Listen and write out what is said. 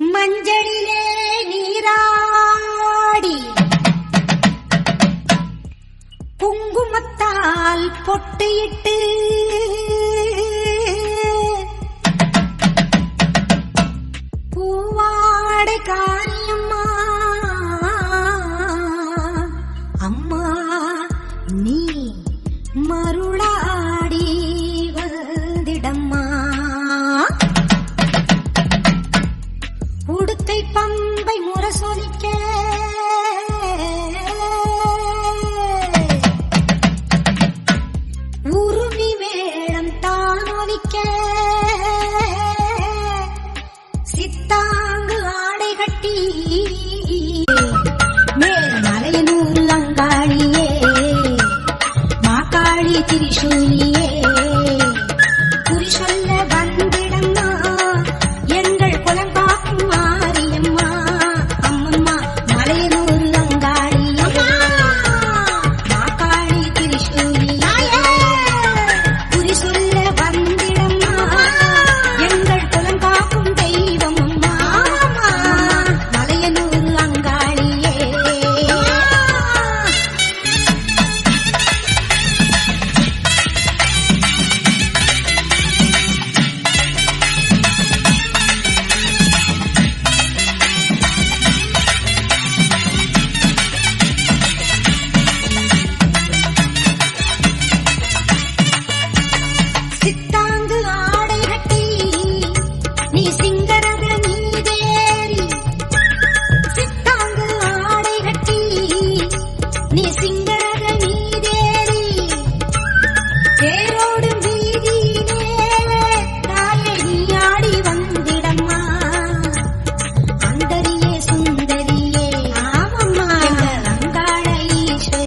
மஞ்சளிலே நீராடி குங்குமத்தால் பொட்டியிட்டு பூவாடை காரியம்மா தானொலிக்க சித்தாங்கு ஆடை கட்டி நீ சிங்கரத நீதேறி சித்தாங்கு ஆடை கட்டி நீ சிங்க